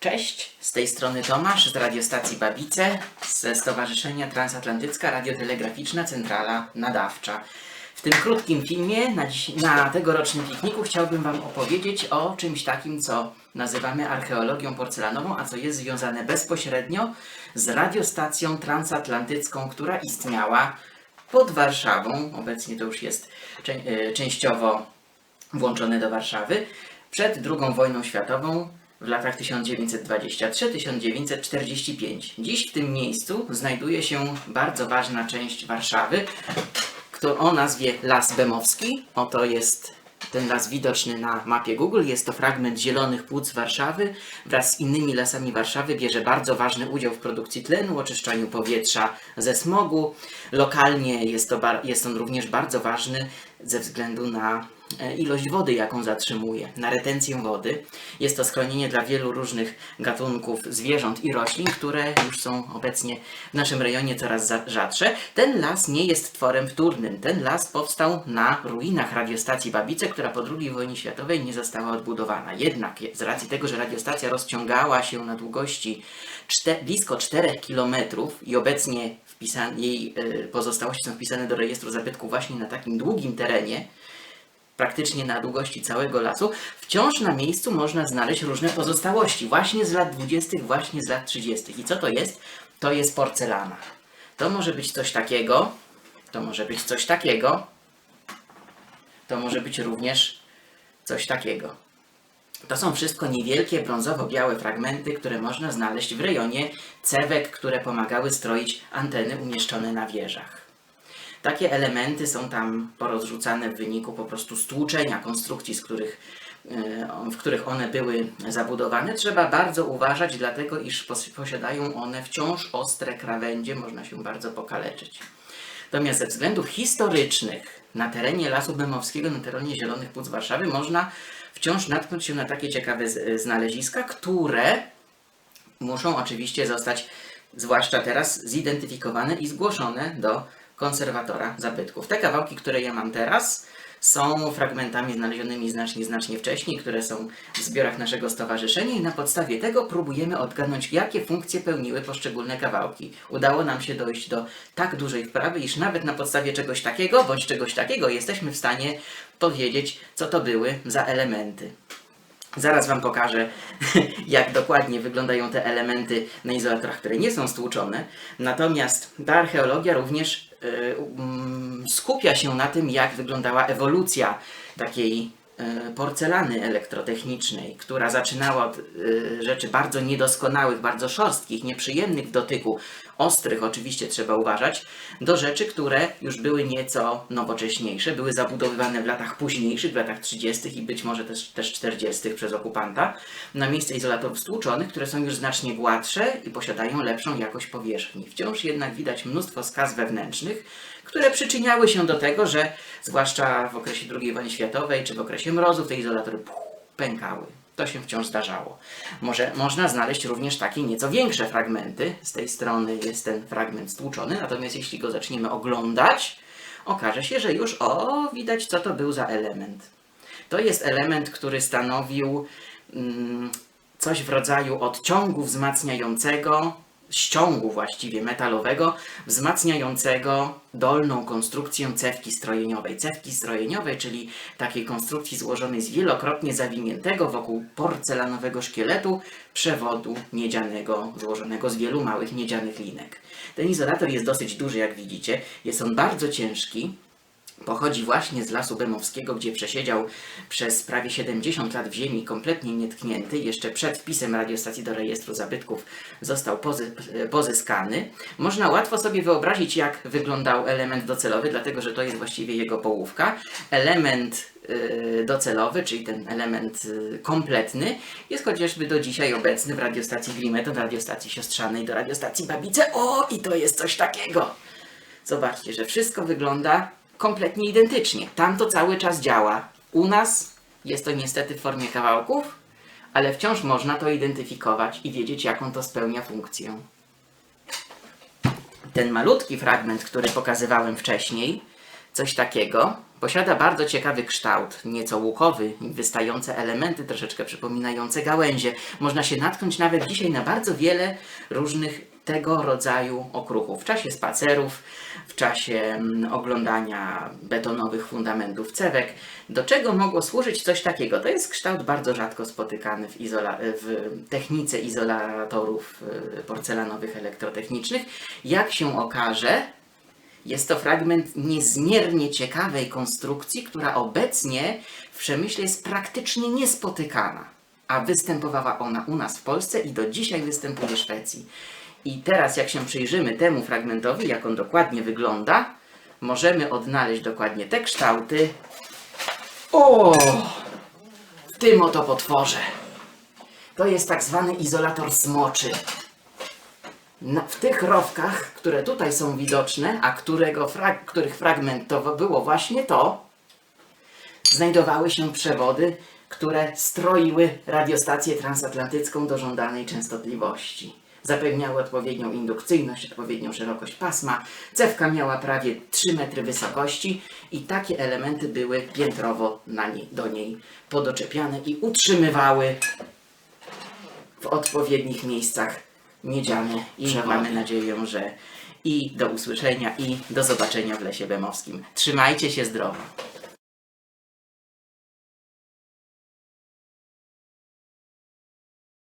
Cześć, z tej strony Tomasz z radiostacji Babice ze Stowarzyszenia Transatlantycka Radiotelegraficzna Centrala Nadawcza. W tym krótkim filmie na, dziś, na tegorocznym pikniku chciałbym Wam opowiedzieć o czymś takim, co nazywamy archeologią porcelanową, a co jest związane bezpośrednio z radiostacją transatlantycką, która istniała pod Warszawą. Obecnie to już jest e, częściowo włączone do Warszawy przed II wojną światową w latach 1923-1945. Dziś w tym miejscu znajduje się bardzo ważna część Warszawy, kto o nazwie Las Bemowski. Oto jest ten las widoczny na mapie Google. Jest to fragment zielonych płuc Warszawy. Wraz z innymi lasami Warszawy bierze bardzo ważny udział w produkcji tlenu, oczyszczaniu powietrza ze smogu. Lokalnie jest, to jest on również bardzo ważny ze względu na e, ilość wody, jaką zatrzymuje, na retencję wody. Jest to schronienie dla wielu różnych gatunków zwierząt i roślin, które już są obecnie w naszym rejonie coraz za- rzadsze. Ten las nie jest tworem wtórnym. Ten las powstał na ruinach radiostacji Babice, która po II wojnie światowej nie została odbudowana. Jednak z racji tego, że radiostacja rozciągała się na długości czte- blisko 4 km i obecnie wpisan- jej e, pozostałości są wpisane do rejestru zabytków właśnie na takim długim terenie, praktycznie na długości całego lasu, wciąż na miejscu można znaleźć różne pozostałości, właśnie z lat 20., właśnie z lat 30. I co to jest? To jest porcelana. To może być coś takiego, to może być coś takiego, to może być również coś takiego. To są wszystko niewielkie brązowo-białe fragmenty, które można znaleźć w rejonie cewek, które pomagały stroić anteny umieszczone na wieżach. Takie elementy są tam porozrzucane w wyniku po prostu stłuczenia konstrukcji, z których, e, w których one były zabudowane. Trzeba bardzo uważać, dlatego iż pos- posiadają one wciąż ostre krawędzie, można się bardzo pokaleczyć. Natomiast ze względów historycznych na terenie Lasu Bemowskiego, na terenie Zielonych Płuc Warszawy można wciąż natknąć się na takie ciekawe z- znaleziska, które muszą oczywiście zostać, zwłaszcza teraz, zidentyfikowane i zgłoszone do konserwatora zabytków. Te kawałki, które ja mam teraz, są fragmentami znalezionymi znacznie, znacznie wcześniej, które są w zbiorach naszego stowarzyszenia i na podstawie tego próbujemy odgadnąć, jakie funkcje pełniły poszczególne kawałki. Udało nam się dojść do tak dużej wprawy, iż nawet na podstawie czegoś takiego, bądź czegoś takiego jesteśmy w stanie powiedzieć, co to były za elementy. Zaraz Wam pokażę, jak dokładnie wyglądają te elementy na izolatorach, które nie są stłuczone. Natomiast ta archeologia również y, um, skupia się na tym, jak wyglądała ewolucja takiej porcelany elektrotechnicznej, która zaczynała od y, rzeczy bardzo niedoskonałych, bardzo szorstkich, nieprzyjemnych w dotyku, ostrych oczywiście trzeba uważać, do rzeczy, które już były nieco nowocześniejsze, były zabudowywane w latach późniejszych, w latach 30. i być może też, też 40. przez okupanta, na miejsce izolatorów stłuczonych, które są już znacznie gładsze i posiadają lepszą jakość powierzchni. Wciąż jednak widać mnóstwo skaz wewnętrznych, które przyczyniały się do tego, że zwłaszcza w okresie II wojny światowej czy w okresie mrozów te izolatory pękały. To się wciąż zdarzało. Może, można znaleźć również takie nieco większe fragmenty. Z tej strony jest ten fragment stłuczony, natomiast jeśli go zaczniemy oglądać, okaże się, że już o, widać co to był za element. To jest element, który stanowił mm, coś w rodzaju odciągu wzmacniającego, ściągu właściwie metalowego, wzmacniającego dolną konstrukcję cewki strojeniowej. Cewki strojeniowej, czyli takiej konstrukcji złożonej z wielokrotnie zawiniętego wokół porcelanowego szkieletu przewodu miedzianego, złożonego z wielu małych miedzianych linek. Ten izolator jest dosyć duży, jak widzicie. Jest on bardzo ciężki, Pochodzi właśnie z Lasu Bemowskiego, gdzie przesiedział przez prawie 70 lat w ziemi, kompletnie nietknięty. Jeszcze przed wpisem radiostacji do rejestru zabytków został pozy pozyskany. Można łatwo sobie wyobrazić, jak wyglądał element docelowy, dlatego że to jest właściwie jego połówka. Element y, docelowy, czyli ten element y, kompletny, jest chociażby do dzisiaj obecny w radiostacji Grimeton, radiostacji siostrzanej do radiostacji Babice. O, i to jest coś takiego! Zobaczcie, że wszystko wygląda kompletnie identycznie. Tam to cały czas działa. U nas jest to niestety w formie kawałków, ale wciąż można to identyfikować i wiedzieć, jaką to spełnia funkcję. Ten malutki fragment, który pokazywałem wcześniej, coś takiego. Posiada bardzo ciekawy kształt, nieco łukowy, wystające elementy troszeczkę przypominające gałęzie. Można się natknąć nawet dzisiaj na bardzo wiele różnych tego rodzaju okruchów. W czasie spacerów, w czasie mm, oglądania betonowych fundamentów cewek. Do czego mogło służyć coś takiego? To jest kształt bardzo rzadko spotykany w, izola- w technice izolatorów y, porcelanowych elektrotechnicznych. Jak się okaże, jest to fragment niezmiernie ciekawej konstrukcji, która obecnie w przemyśle jest praktycznie niespotykana. A występowała ona u nas w Polsce i do dzisiaj występuje w Szwecji. I teraz, jak się przyjrzymy temu fragmentowi, jak on dokładnie wygląda, możemy odnaleźć dokładnie te kształty. O! W tym oto potworze. To jest tak zwany izolator smoczy. W tych rowkach, które tutaj są widoczne, a którego frag, których fragment to było właśnie to, znajdowały się przewody, które stroiły radiostację transatlantycką do żądanej częstotliwości. Zapewniały odpowiednią indukcyjność, odpowiednią szerokość pasma. Cewka miała prawie 3 metry wysokości i takie elementy były piętrowo na niej, do niej podoczepiane i utrzymywały w odpowiednich miejscach miedziane i mamy nadzieję, że i do usłyszenia i do zobaczenia w Lesie Bemowskim. Trzymajcie się zdrowo.